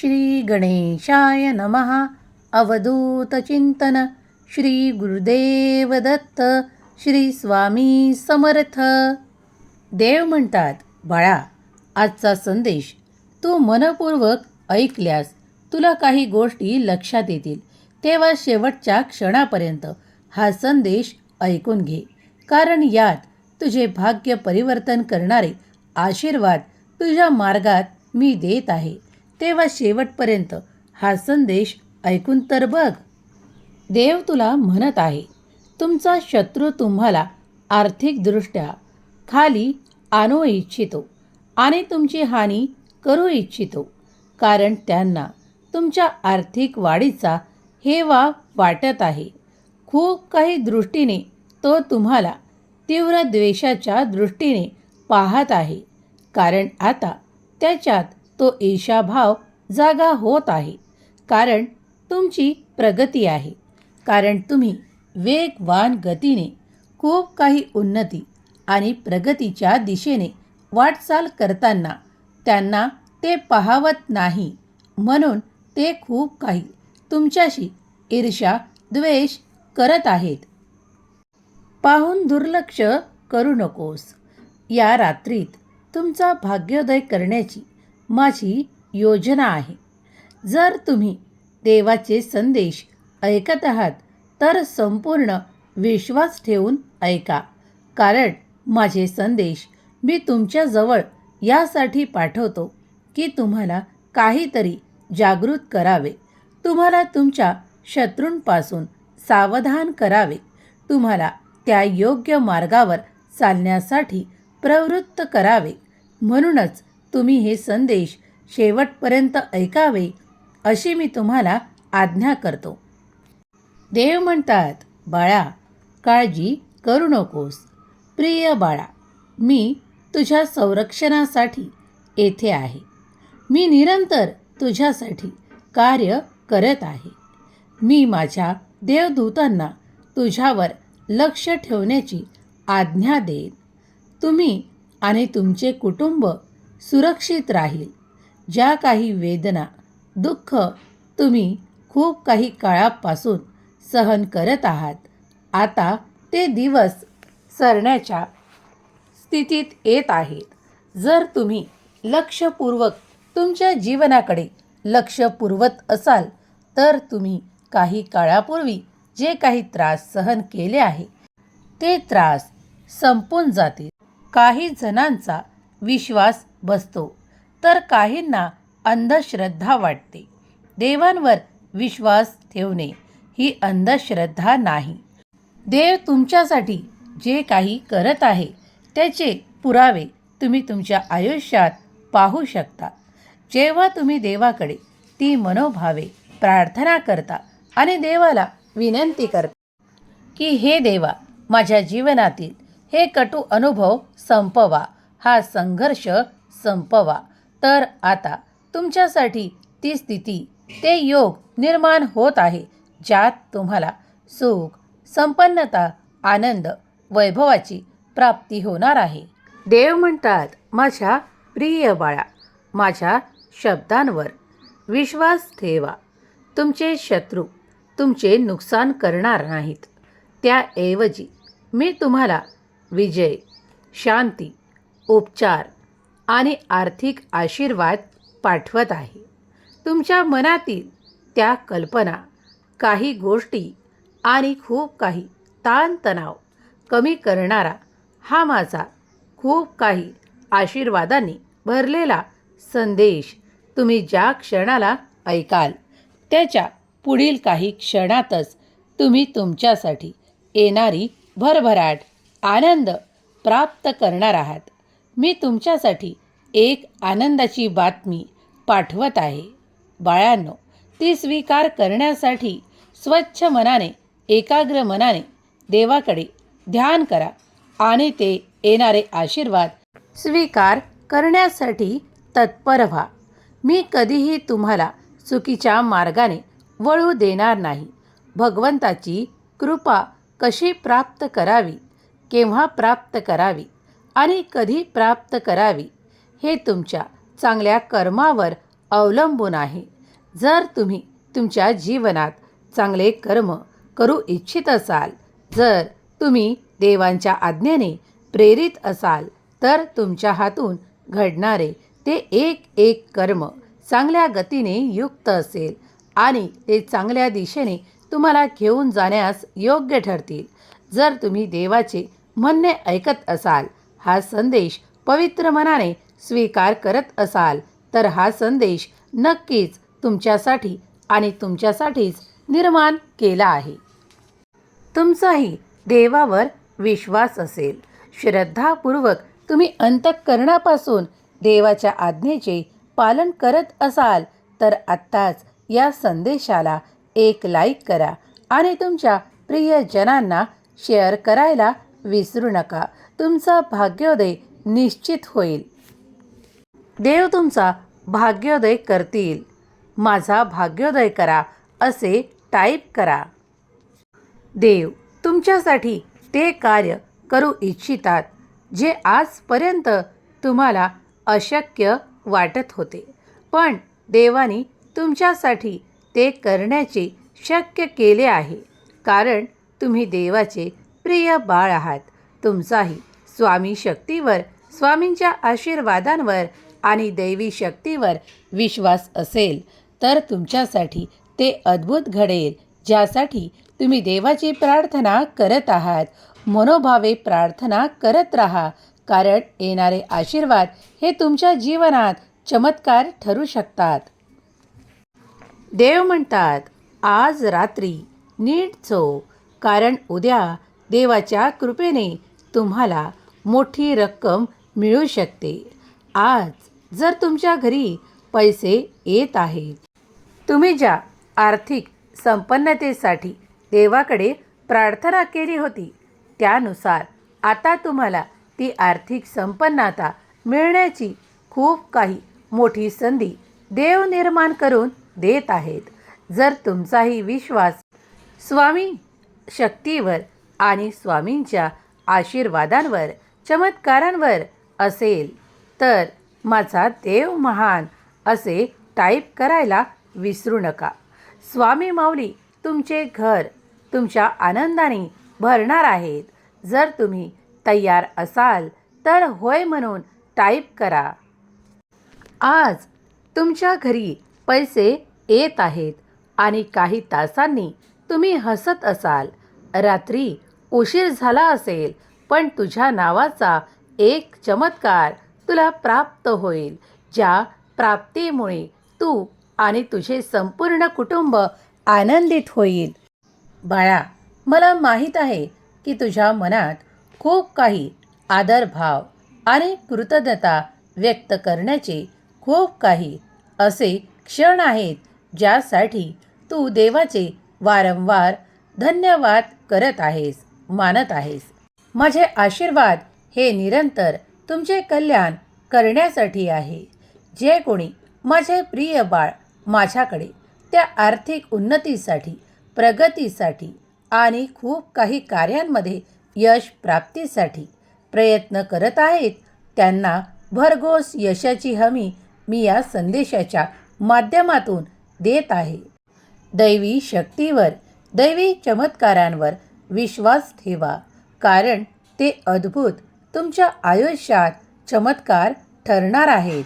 श्री गणेशाय नमः अवधूतचिंतन श्री गुरुदेव दत्त. श्री स्वामी समर्थ. देव म्हणतात बाळा आजचा संदेश तू मनपूर्वक ऐकल्यास तुला काही गोष्टी लक्षात येतील. तेव्हा शेवटच्या क्षणापर्यंत हा संदेश ऐकून घे. कारण यात तुझे भाग्य परिवर्तन करणारे आशीर्वाद तुझ्या मार्गात मी देत आहे. तेव्हा शेवटपर्यंत हा संदेश ऐकून तर बघ. देव तुला म्हणत आहे तुमचा शत्रू तुम्हाला आर्थिकदृष्ट्या खाली आणू इच्छितो आणि तुमची हानी करू इच्छितो कारण त्यांना तुमच्या आर्थिक वाढीचा हेवा वाटत आहे. खूप काही दृष्टीने तो तुम्हाला तीव्र द्वेषाच्या दृष्टीने पाहत आहे कारण आता त्याच्यात तो ईशाभाव जागा होत आहे. कारण तुमची प्रगती आहे. कारण तुम्ही वेगवान गतीने खूप काही उन्नती आणि प्रगतीच्या दिशेने वाटचाल करताना त्यांना ते पाहावत नाही. म्हणून ते खूप काही तुमच्याशी ईर्षा द्वेष करत आहेत. पाहून दुर्लक्ष करू नकोस. या रात्रीत तुमचा भाग्योदय करण्याची माझी योजना आहे. जर तुम्ही देवाचे संदेश ऐकत आहात तर संपूर्ण विश्वास ठेवून ऐका. कारण माझे संदेश मी तुमच्याजवळ यासाठी पाठवतो की तुम्हाला काहीतरी जागृत करावे. तुम्हाला तुमच्या शत्रूंपासून सावधान करावे. तुम्हाला त्या योग्य मार्गावर चालण्यासाठी प्रवृत्त करावे. म्हणूनच तुम्ही हे संदेश शेवटपर्यंत ऐकावे अशी मी तुम्हाला आज्ञा करतो. देव म्हणतात बाळा काळजी करू नकोस. प्रिय बाळा मी तुझ्या संरक्षणासाठी येथे आहे. मी निरंतर तुझ्यासाठी कार्य करत आहे. मी माझ्या देवदूतांना तुझ्यावर लक्ष ठेवण्याची आज्ञा देईन. तुम्ही आणि तुमचे कुटुंब सुरक्षित राहील. ज्या काही वेदना दुःख तुम्ही खूप काही काळापासून सहन करत आहात आता ते दिवस सरण्याच्या स्थितीत येत आहेत. जर तुम्ही लक्षपूर्वक तुमच्या जीवनाकडे लक्ष पुरवत असाल तर तुम्ही काही काळापूर्वी जे काही त्रास सहन केले आहे ते त्रास संपून जातील. काही जणांचा विश्वास बसतो. तर काहींना अंधश्रद्धा वाटते. देवांवर विश्वास ठेवणे ही अंधश्रद्धा नाही. देव तुमच्यासाठी जे काही करत आहे त्याचे पुरावे तुम्ही तुमच्या आयुष्यात पाहू शकता. जेव्हा तुम्ही देवाकडे ती मनोभावे प्रार्थना करता आणि देवाला विनंती करता की हे देवा माझ्या जीवनातील हे कटू अनुभव संपवा. हा संघर्ष संपवा. तर आता तुमच्यासाठी ती स्थिती ते योग निर्माण होत आहे ज्यात तुम्हाला सुख संपन्नता आनंद वैभवाची प्राप्ती होणार आहे. देव म्हणतात माझ्या प्रिय बाळा माझ्या शब्दांवर विश्वास ठेवा. तुमचे शत्रू तुमचे नुकसान करणार नाहीत. त्याऐवजी मी तुम्हाला विजय शांती उपचार आणि आर्थिक आशीर्वाद पाठवत आहे. तुमच्या मनातील त्या कल्पना काही गोष्टी आणि खूप काही ताणतणाव कमी करणारा हा माझा खूप काही आशीर्वादांनी भरलेला संदेश तुम्ही ज्या क्षणाला ऐकाल त्याच्या पुढील काही क्षणातच तुम्ही तुमच्यासाठी येणारी भरभराट आनंद प्राप्त करणार आहात. मी तुमच्यासाठी एक आनंदाची बातमी पाठवत आहे. बाळांनो ती स्वीकार करण्यासाठी स्वच्छ मनाने एकाग्र मनाने देवाकडे ध्यान करा आणि ते येणारे आशीर्वाद स्वीकार करण्यासाठी तत्पर व्हा. मी कधीही तुम्हाला चुकीच्या मार्गाने वळू देणार नाही. भगवंताची कृपा कशी प्राप्त करावी केव्हा प्राप्त करावी आणि कधी प्राप्त करावी हे तुमच्या चांगल्या कर्मावर अवलंबून आहे. जर तुम्ही तुमच्या जीवनात चांगले कर्म करू इच्छित असाल जर तुम्ही देवांच्या आज्ञेने प्रेरित असाल तर तुमच्या हातून घडणारे ते एक एक कर्म चांगल्या गतीने युक्त असेल आणि ते चांगल्या दिशेने तुम्हाला घेऊन जाण्यास योग्य ठरतील. जर तुम्ही देवाचे म्हणणे ऐकत असाल हा संदेश पवित्र मनाने स्वीकार करत असाल तर हा संदेश नक्कीच तुमच्यासाठी आणि तुमच्यासाठीच निर्माण केला आहे. तुमचाही देवावर विश्वास असेल. श्रद्धापूर्वक तुम्ही अंतःकरणापासून देवाच्या आज्ञेचे पालन करत असाल तर आत्ताच या संदेशाला एक लाईक करा आणि तुमच्या प्रियजनांना शेअर करायला विसरू नका. तुमचा भाग्योदय निश्चित होईल. देव तुमचा भाग्योदय करतील. माझा भाग्योदय करा असे टाईप करा. देव तुमच्यासाठी ते कार्य करू इच्छितात जे आजपर्यंत तुम्हाला अशक्य वाटत होते. पण देवाने तुमच्यासाठी ते करण्याचे शक्य केले आहे कारण तुम्ही देवाचे प्रिय बाळ आहात. तुमचाही स्वामी शक्तीवर स्वामींच्या आशीर्वादांवर आणि दैवी शक्तीवर विश्वास असेल तर तुमच्यासाठी ते अद्भुत घडेल ज्यासाठी तुम्ही देवाची प्रार्थना करत आहात. मनोभावे प्रार्थना करत राहा कारण येणारे आशीर्वाद हे तुमच्या जीवनात चमत्कार ठरू शकतात. देव म्हणतात आज रात्री नीट झो कारण उद्या देवाच्या कृपेने तुम्हाला मोठी रक्कम मिळू शकते. आज जर तुमच्या घरी पैसे येत आहेत तुम्ही ज्या आर्थिक संपन्नतेसाठी देवाकडे प्रार्थना केली होती त्यानुसार आता तुम्हाला ती आर्थिक संपन्नता मिळण्याची खूप काही मोठी संधी देव निर्माण करून देत आहेत. जर तुमचाही विश्वास स्वामी शक्तीवर आणि स्वामींच्या आशीर्वादांवर चमत्कारांवर असेल. तर माझा देव महान असे टाईप करायला विसरू नका. स्वामी माऊली तुमचे घर तुमच्या आनंदाने भरणार आहेत. जर तुम्ही तयार असाल तर होय म्हणून टाईप करा. आज तुमच्या घरी पैसे येत आहेत आणि काही तासांनी तुम्ही हसत असाल. रात्री उशीर झाला असेल पण तुझ्या नावाचा एक चमत्कार तुला प्राप्त होईल ज्या प्राप्तीमुळे तू आणि तुझे संपूर्ण कुटुंब आनंदित होईल. बाळा मला माहीत आहे की तुझ्या मनात खूप काही आदरभाव आणि कृतज्ञता व्यक्त करण्याचे खूप काही असे क्षण आहेत ज्यासाठी तू देवाचे वारंवार धन्यवाद करत आहेस. मानत आहेस. माझे आशीर्वाद हे निरंतर तुमचे कल्याण करण्यासाठी आहे. जे कोणी माझे प्रिय बाळ माझ्याकडे त्या आर्थिक उन्नतीसाठी प्रगतीसाठी आणि खूप काही कार्यांमध्ये यश प्राप्तीसाठी प्रयत्न करत आहेत त्यांना भरघोस यशाची हमी मी या संदेशाच्या माध्यमातून देत आहे. दैवी शक्तीवर दैवी चमत्कारांवर विश्वास ठेवा. कारण ते अद्भुत तुमच्या आयुष्यात चमत्कार ठरणार आहेत.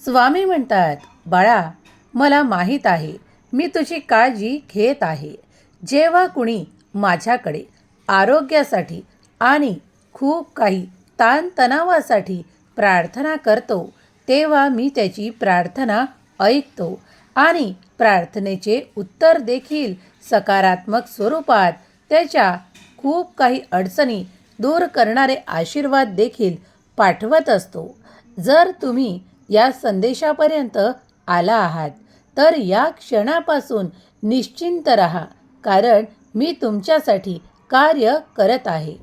स्वामी म्हणतात बाळा मला माहीत आहे मी तुझी काळजी घेत आहे. जेव्हा कुणी माझ्याकडे आरोग्यासाठी आणि खूप काही ताणतणावासाठी प्रार्थना करतो तेव्हा मी त्याची प्रार्थना ऐकतो आणि प्रार्थनेचे उत्तर देखील सकारात्मक स्वरूपात त्याच्या खूप काही अडचणी दूर करणारे आशीर्वाद देखील पाठवत असतो. जर तुम्ही या संदेशापर्यंत आला आहात तर या क्षणापासून निश्चिंत रहा कारण मी तुमच्यासाठी कार्य करत आहे.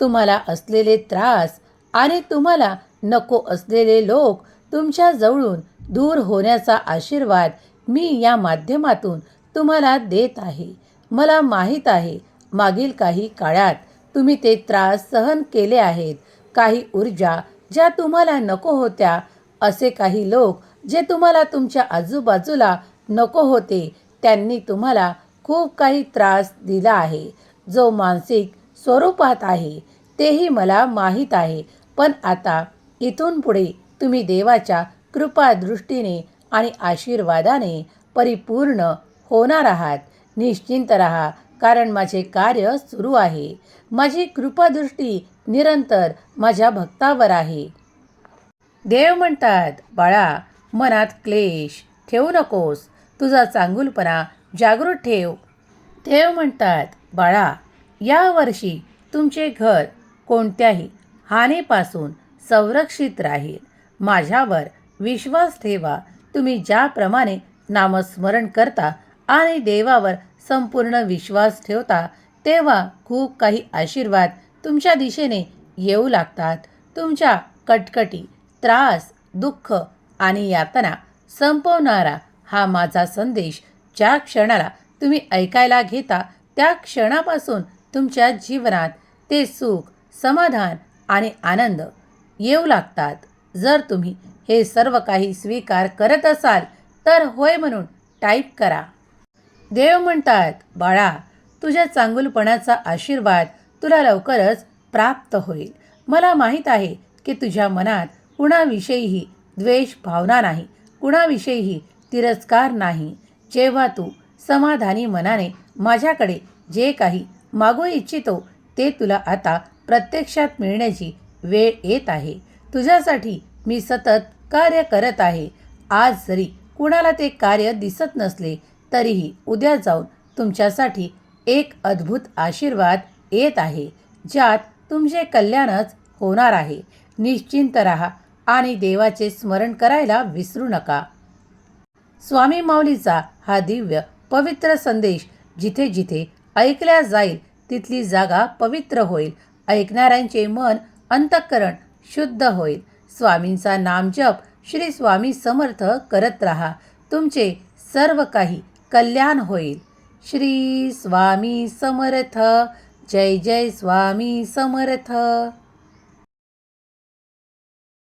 तुम्हाला असलेले त्रास आणि तुम्हाला नको असलेले लोक तुमच्या जवळून दूर होण्याचा आशीर्वाद मी या माध्यमातून तुम्हाला देत आहे. मला माहीत आहे मागील काही काळात तुम्ही ते त्रास सहन केले आहेत. काही ऊर्जा ज्या तुम्हाला नको होत्या असे काही लोक जे तुम्हाला तुमच्या आजूबाजूला नको होते त्यांनी तुम्हाला खूप काही त्रास दिला आहे. जो मानसिक स्वरूपात आहे तेही मला माहीत आहे. पण आता इथून पुढे तुम्ही देवाच्या कृपादृष्टीने आणि आशीर्वादाने परिपूर्ण होणार आहात. निश्चिंत राहा. कारण माझे कार्य सुरू आहे. माझी कृपादृष्टी निरंतर माझ्या भक्तावर आहे. देव म्हणतात बाळा मनात क्लेश ठेवू नकोस. तुझा चांगुलपणा जागृत ठेव. देव म्हणतात बाळा यावर्षी तुमचे घर कोणत्याही हानीपासून संरक्षित राहील. माझ्यावर विश्वास ठेवा. तुम्ही ज्याप्रमाणे नामस्मरण करता आणि देवावर संपूर्ण विश्वास ठेवता तेव्हा खूप काही आशीर्वाद तुमच्या दिशेने येऊ लागतात. तुमच्या कटकटी त्रास दुःख आणि यातना संपवणारा हा माझा संदेश ज्या क्षणाला तुम्ही ऐकायला घेता त्या क्षणापासून तुमच्या जीवनात ते सुख समाधान आणि आनंद येऊ लागतात. जर तुम्ही हे सर्व काही स्वीकार करत असाल तर होय म्हणून टाईप करा. देव म्हणतात बाळा तुझ्या चांगुलपणाचा आशीर्वाद तुला लवकरच प्राप्त होईल. मला माहीत आहे की तुझ्या मनात कुणाविषयीही द्वेष भावना नाही कुणाविषयीही तिरस्कार नाही. जेव्हा तू समाधानी मनाने माझ्याकडे जे काही मागू इच्छितो ते तुला आता प्रत्यक्षात मिळण्याची वेळ येत आहे. तुझ्यासाठी मी सतत कार्य करत आहे. आज जरी कुणाला ते कार्य दिसत नसले तरीही उद्या जाऊन तुमच्यासाठी एक अद्भुत आशीर्वाद येत आहे ज्यात तुमचे कल्याणच होणार आहे. निश्चिंत राहा आणि देवाचे स्मरण करायला विसरू नका. स्वामी माऊलीचा हा दिव्य पवित्र संदेश जिथे जिथे ऐकल्या जाईल तिथली जागा पवित्र होईल. ऐकणाऱ्यांचे मन अंतःकरण शुद्ध होईल. स्वामींचा नामजप श्री स्वामी समर्थ करत राहा. तुमचे सर्व काही कल्याण होईल. श्री स्वामी समर्थ. जय जय स्वामी समर्थ.